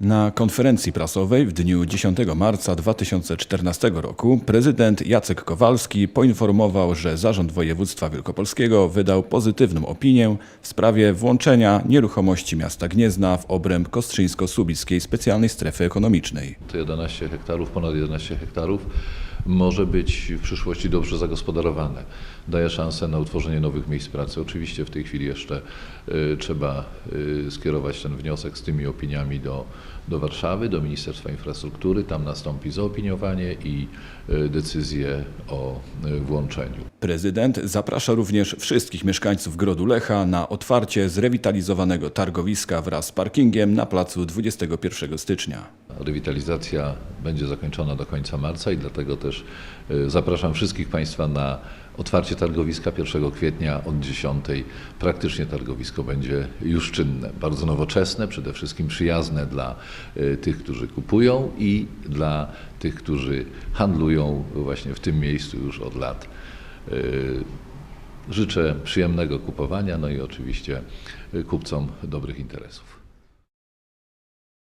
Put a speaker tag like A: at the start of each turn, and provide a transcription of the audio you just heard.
A: Na konferencji prasowej w dniu 10 marca 2014 roku prezydent Jacek Kowalski poinformował, że Zarząd Województwa Wielkopolskiego wydał pozytywną opinię w sprawie włączenia nieruchomości miasta Gniezna w obręb Kostrzyńsko-Subickiej Specjalnej Strefy Ekonomicznej.
B: To 11 hektarów, ponad 11 hektarów może być w przyszłości dobrze zagospodarowane. Daje szansę na utworzenie nowych miejsc pracy. Oczywiście w tej chwili jeszcze y, trzeba y, skierować ten wniosek z tymi opiniami do, do Warszawy, do Ministerstwa Infrastruktury. Tam nastąpi zaopiniowanie i y, decyzję o włączeniu.
A: Prezydent zaprasza również wszystkich mieszkańców Grodu Lecha na otwarcie zrewitalizowanego targowiska wraz z parkingiem na placu 21 stycznia.
B: Rewitalizacja będzie zakończona do końca marca i dlatego też y, zapraszam wszystkich Państwa na otwarcie targowiska 1 kwietnia od 10. Praktycznie targowisko będzie już czynne. Bardzo nowoczesne, przede wszystkim przyjazne dla y, tych, którzy kupują i dla tych, którzy handlują właśnie w tym miejscu już od lat. Y, Życzę przyjemnego kupowania, no i oczywiście kupcom dobrych interesów.